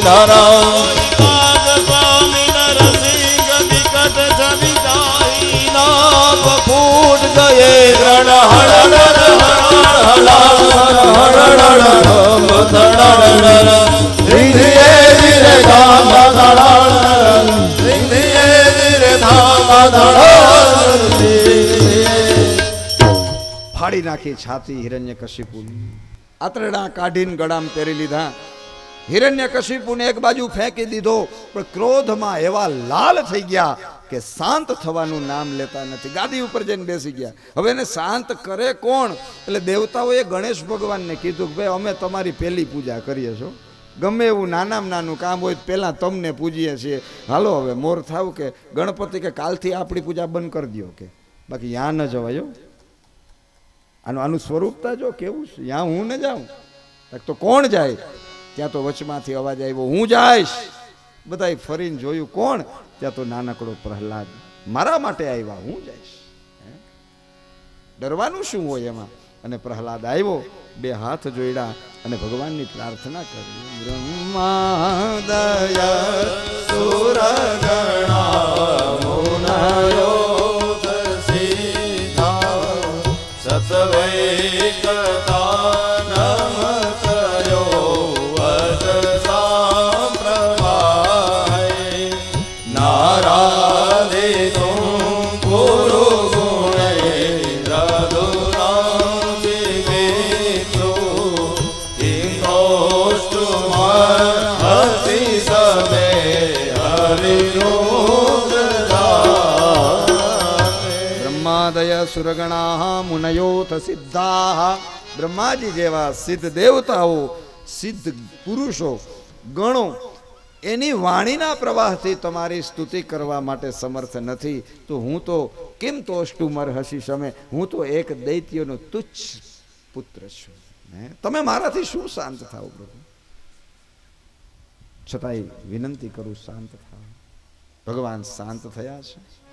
ધરા કાજ સ્વામી નરસિંહ વિકટ છવિ જાઈ નામ ફૂટ ગયે રણ હળ હળ હળ હળ હળ ધડ ધીરે ધીરે ધામ ધડ ધીરે ધીરે ધામ ધડ ફાડી નાખી છાતી હિરણ્ય આતરડા કાઢીને ગળામાં પહેરી લીધા હિરણ્ય કશિપુને એક બાજુ ફેંકી દીધો, પણ ક્રોધમાં એવા લાલ થઈ ગયા કે શાંત થવાનું નામ લેતા નથી. ગાદી ઉપર જઈને બેસી ગયા. હવે એને શાંત કરે કોણ? એટલે દેવતાઓએ ગણેશ ભગવાનને કીધું કે ભાઈ, અમે તમારી પહેલી પૂજા કરીએ છો ગમે એવું નાનામાં નાનું કામ હોય પહેલાં તમને પૂજીએ છીએ. હાલો હવે, મોર થાવ કે ગણપતિ કે કાલથી આપણી પૂજા બંધ કરી દો કે. બાકી યાં ન જવાય. આનું આનું સ્વરૂપતા જો કેવું છે? યાં હું ન જાઉં. તો કોણ જાય? ત્યાં તો વચમાંથી અવાજ આવ્યો, હું જઈશ. બધાય ફરીને જોયું, કોણ? ત્યાં તો નાનકડો પ્રહલાદ મારા માટે આવ્યા, હું જઈશ. ડરવાનું શું હોય એમાં? અને પ્રહલાદ આવ્યો, બે હાથ જોડ્યા અને ભગવાનની પ્રાર્થના કરી, બ્રહ્મા દયા સુર બ્રહ્માદય સુરગણા મુનયોથ સિદ્ધા બ્રહ્માજી જેવા સિદ્ધ દેવતાઓ સિદ્ધ પુરુષો ગણો એની વાણીના પ્રવાહથી તમારી સ્તુતિ કરવા માટે સમર્થ નથી. તો હું તો કેમ તોષ્ટુમર હસી સમે હું તો એક દૈત્યનો તુચ્છ પુત્ર છું? તમે મારાથી શું શાંત થાવ પ્રભુ? છતાંય વિનંતી કરું, શાંત થાવ ભગવાન શાંત થયા છે.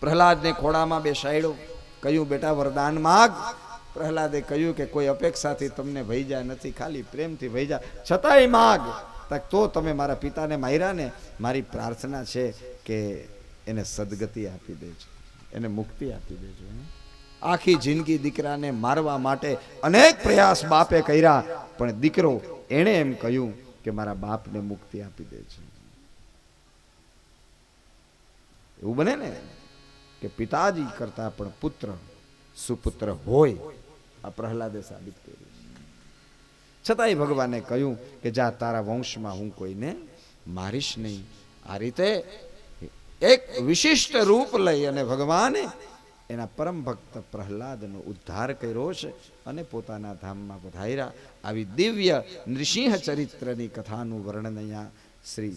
પ્રહલાદને ખોળામાં બેસાડ્યો. કહ્યું, બેટા, વરદાન માગ. પ્રહલાદે કહ્યું કે, કોઈ અપેક્ષાથી તમને ભૈજા નથી, ખાલી પ્રેમથી ભૈજા છતાંય માગ. તો તમે મારા પિતાને માર્યા ને, મારી પ્રાર્થના છે કે એને સદગતિ આપી દેજો. એને મુક્તિ આપી દેજો. આખી જિંદગી દીકરાને મારવા માટે અનેક પ્રયાસ બાપે કર્યા, પણ દીકરો એણે એમ કહ્યું કે, મારા બાપને મુક્તિ આપી દેજો. એવું બને ને? કે પિતાજી કરતા પણ પુત્ર, સુપુત્ર હોય, આ પ્રહલાદે સાબિત કર્યું. છતાંય ભગવાને કહ્યું કે જા, તારા વંશમાં હું કોઈને મારીશ નહીં. આ રીતે એક વિશિષ્ટ રૂપ લઈ અને ભગવાને એના પરમ ભક્ત પ્રહલાદનો ઉદ્ધાર કર્યો છે અને પોતાના ધામમાં પધાર્યા. આવી દિવ્ય નૃસિંહ ચરિત્રની કથાનું વર્ણન અહીંયા શ્રી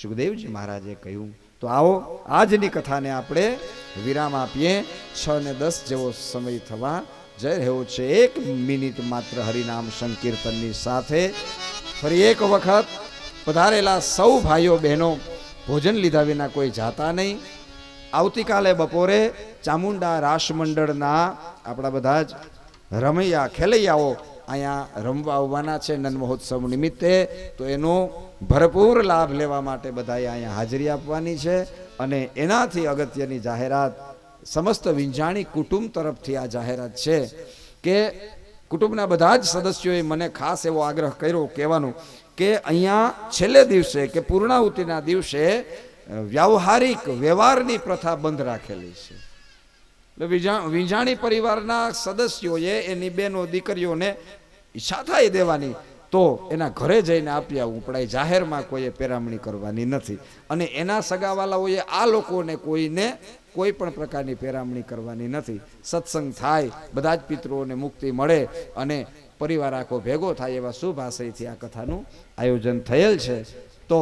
સુખદેવજી મહારાજે કહ્યું. તો આવો, આજની કથાને આપણે વિરામ આપીએ. છ ને દસ જેવો સમય થવા જઈ રહ્યો છે. એક મિનિટ માત્ર હરિનામ સંકીર્તનની સાથે ફરી એક વખત પધારેલા સૌ ભાઈઓ બહેનો ભોજન લીધા વિના કોઈ જાતા નહીં. આવતીકાલે બપોરે ચામુંડા રાસ મંડળના આપણા બધા જ રમૈયા ખેલૈયાઓ અહીંયા રમવા આવવાના છે નન મહોત્સવ નિમિત્તે, તો એનો ભરપૂર લાભ લેવા માટે બધાએ અહીંયા હાજરી આપવાની છે અને એનાથી અગત્યની જાહેરાત સમસ્ત વિંજાણી કુટુંબ તરફથી આ જાહેરાત છે કે કુટુંબના બધા જ સદસ્યોએ મને ખાસ એવો આગ્રહ કર્યો કહેવાનો કે અહીંયા છેલ્લે દિવસે કે પૂર્ણાહુતિના દિવસે વ્યવહારિક વ્યવહારની પ્રથા બંધ રાખેલી છે. એટલે વિજા- વિંજાણી પરિવારના સદસ્યોએ એની બેનો દીકરીઓને ઈચ્છા દેવાની. તો એના ઘરે જઈને આપ્યા ઉપડાય. જાહેરમાં કોઈએ પેરામણી કરવાની નથી. અને એના સગાવાલાઓએ આ લોકોને કોઈને કોઈ પણ પ્રકારની પેરામણી કરવાની નથી. સત્સંગ થાય, બધા જ પિતૃઓને મુક્તિ મળે અને પરિવાર આખો ભેગો થાય એવા શુભ આશયથી આ કથાનું આયોજન થયેલ છે. તો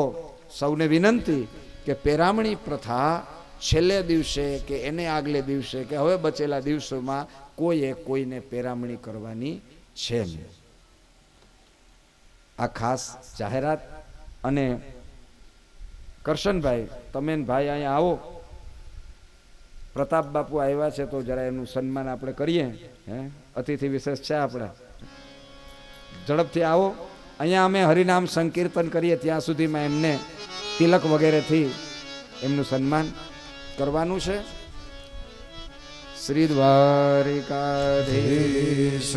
સૌને વિનંતી કે પેરામણી પ્રથા છેલ્લે દિવસે કે એને આગલે દિવસે કે હવે બચેલા દિવસોમાં કોઈએ કોઈને પેરામણી કરવાની છે નહીં. આ ખાસ જાહેરાત. અને કરશનભાઈ, તમે ભાઈ અહીંયા આવો. પ્રતાપ બાપુ આવ્યા છે તો જરા એનું સન્માન આપણે કરીએ, હે? અતિથિ વિશેષ છે આપણા. ઝડપથી આવો. અહીંયા અમે હરિનામ સંકીર્તન કરીએ ત્યાં સુધીમાં એમને તિલક વગેરેથી એમનું સન્માન કરવાનું છે. શ્રી દ્વારિકાધીશ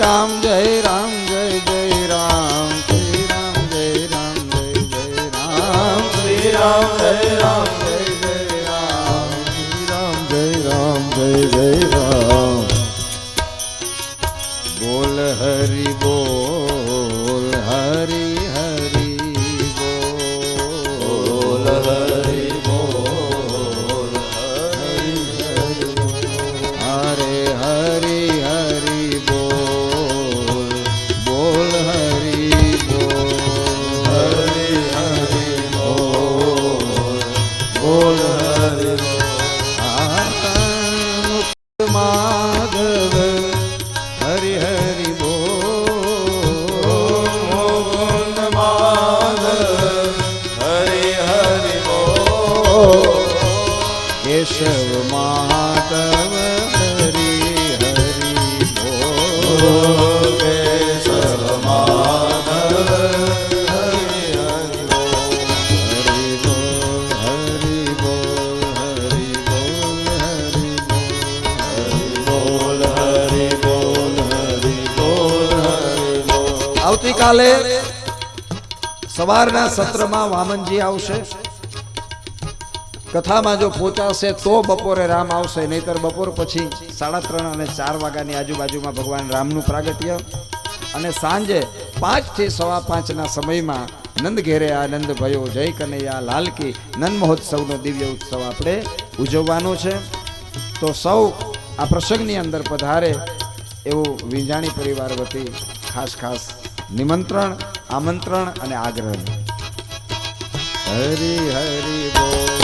રામ જય બોલ હરિ બોલ હરી બોલ આવતીકાલે સવારના સત્રમાં વામનજી આવશે કથામાં જો પહોંચાશે તો બપોરે રામ આવશે, નહીતર બપોર પછી સાડા ત્રણ અને ચાર વાગ્યાની આજુબાજુમાં ભગવાન રામનું પ્રાગટ્ય. અને સાંજે પાંચથી સવા પાંચના સમયમાં નંદ ઘેરે આનંદ ભયો જય કનૈયા લાલકી નંદ મહોત્સવનો દિવ્ય ઉત્સવ આપણે ઉજવવાનો છે. તો સૌ આ પ્રસંગની અંદર પધારે એવું વિંજાણી પરિવાર વતી ખાસ ખાસ નિમંત્રણ, આમંત્રણ અને આગ્રહ. હરિ હરિ બોલ.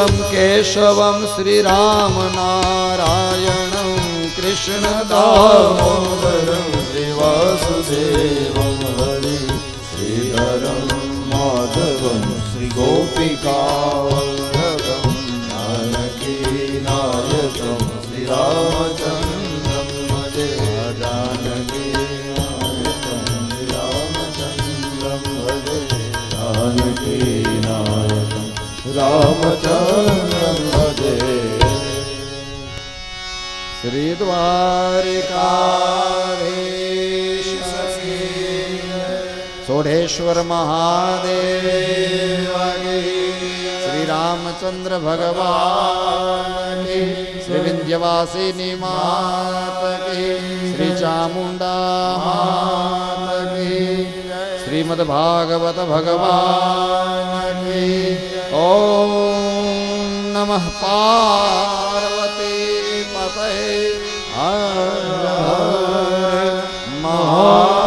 વાસુદેવમ કેશવમ શ્રીરામ નારાયણ કૃષ્ણ દામોદરમ શ્રી હરિ શ્રીધરમ માધવમ શ્રી ગોપિકા રામચંદ્રમ ભજે શ્રી દ્વારિકાધીશ સોઢેશ્વર મહાદેવ શ્રી રામચંદ્ર ભગવાન શ્રી વિંધ્યવાસિની માત શ્રી ચામુંડા માત શ્રીમદ ભાગવત ભગવાન ઓમ નમઃ પાર્વતી પતય હર હર મહાદેવ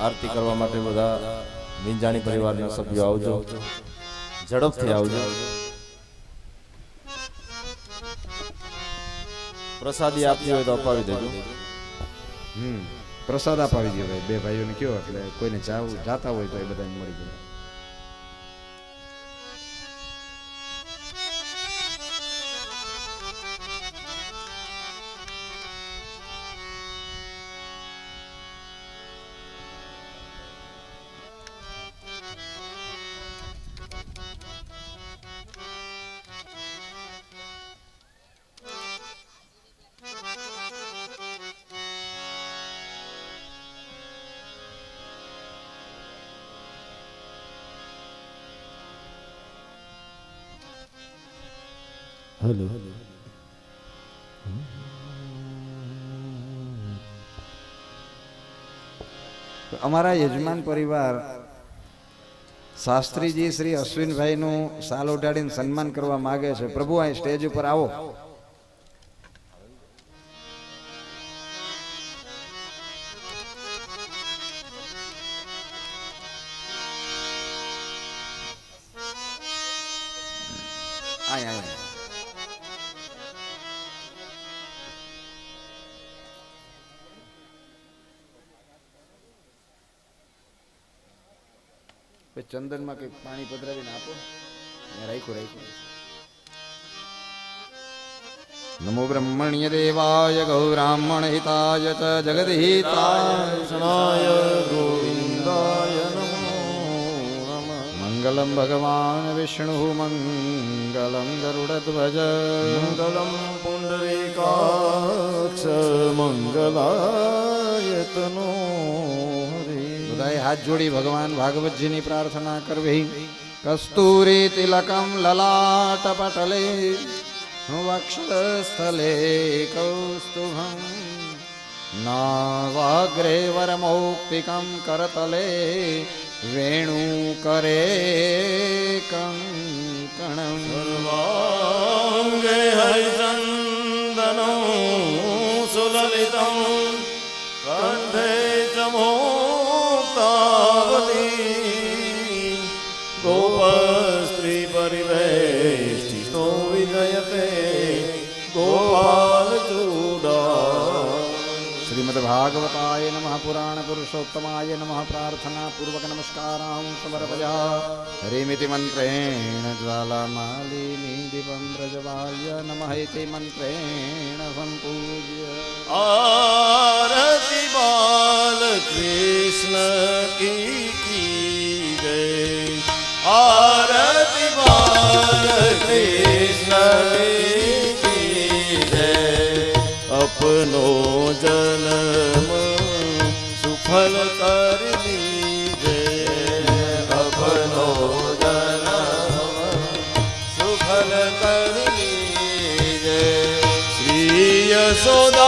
આરતી કરવા માટે બધા વિંજાણી પરિવારના સભ્યો આવજો. ઝડપથી આવજો. પ્રસાદી આપતી હોય તો અપાવી દેજો. હમ, પ્રસાદ અપાવી દે બે ભાઈઓને કયો? એટલે કોઈને જાવ જાતા હોય તો એ બધાને મળી જાય. હેલો. અમારા યજમાન પરિવાર શાસ્ત્રીજી શ્રી અશ્વિનભાઈનું સાલ ઉડાડીને સન્માન કરવા માગે છે. પ્રભુ અહીં સ્ટેજ ઉપર આવો. પછી ચંદનમાં કંઈક પાણી પધરાવીને આપો. અહીંયા રાખ્યું રાખ્યું. નમો બ્રહ્મણ્ય દેવાય ગૌરામણ હિતાય ચ જગદહિતાય ગોવિંદાય નમો નમઃ. મંગલમ ભગવાન વિષ્ણુ મંગલમ ગરુડધ્વજ મંગલમ પુંડરીકાક્ષ મંગલાયતનો બધાએ હાથ જોડી ભગવાન ભાગવતજીની પ્રાર્થના કરવી. કસ્તુરી તિલકમ લલાટ પટલે, વક્ષસ્થલે કૌસ્તુભમ, નાવાગ્રે વરમૌક્તિકમ કરતલે, વેણુકરે કંકણમ. સર્વાંગે હરિચંદનો સુલલિतं શ્રીમદ ભાગવતાય નમઃ પુરાણ પુરુષોત્તમાય નમઃ પ્રાર્થના પૂર્વક નમસ્કારાં સમર્પયા હરિમિતિ મંત્રેણ જ્વાલામાલિની દીપમ પ્રજવાલ્ય નમઃ ઇતિ મંત્રેણ સંપૂજ્ય આરતી બાલ કૃષ્ણ કી જય આરતી અપનો જન્મ સુફલ કર દીજે અપનો જન્મ સુફલ કર લીજે. શ્રી યશોદા